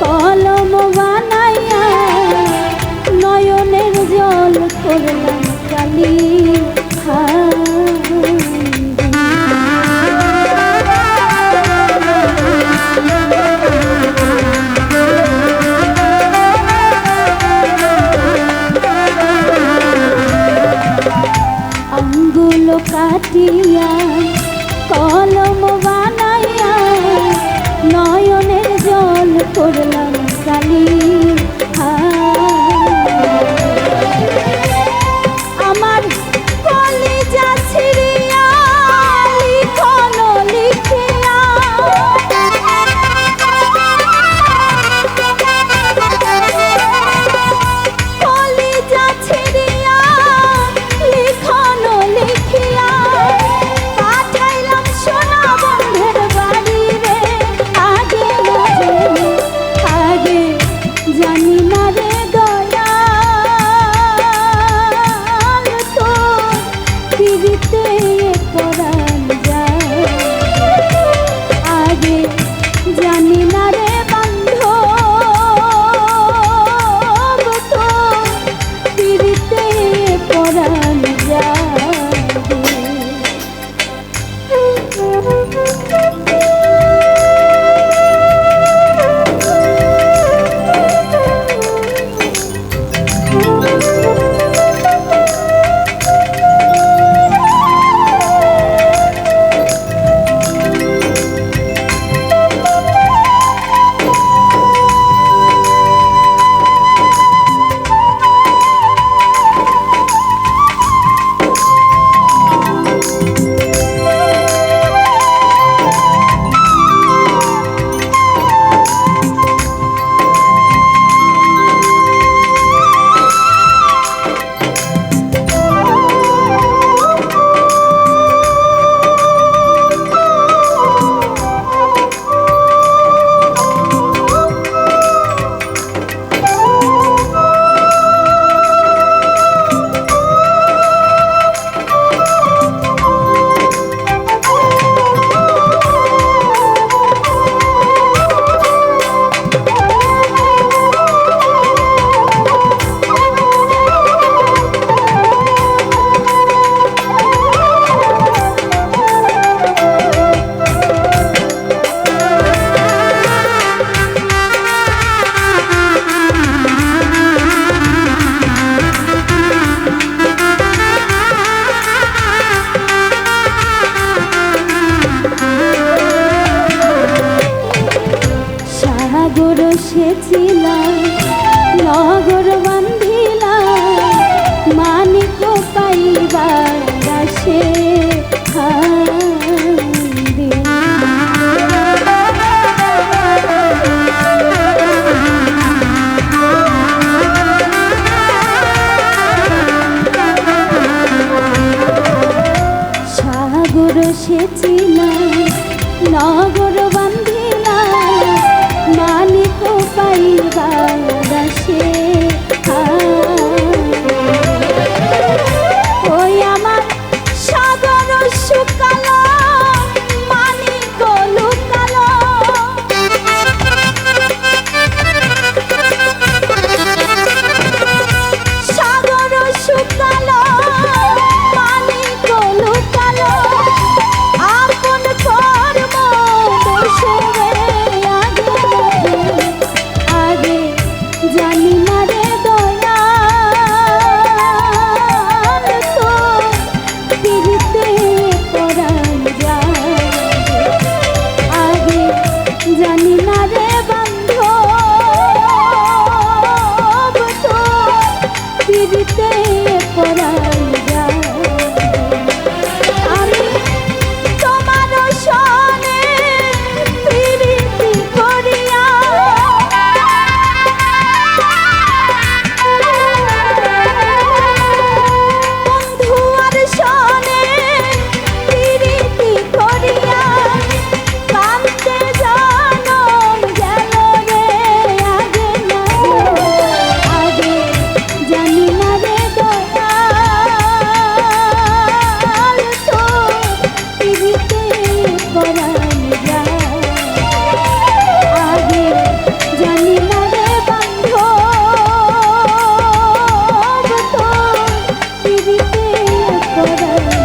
কলম বানাইয়া নয়নের জল করলাম কালি আঙ্গুল কাটিয়া কলম বানাইয়া নয় করলাম সালিম। ফিরতে পরাণ পরাণ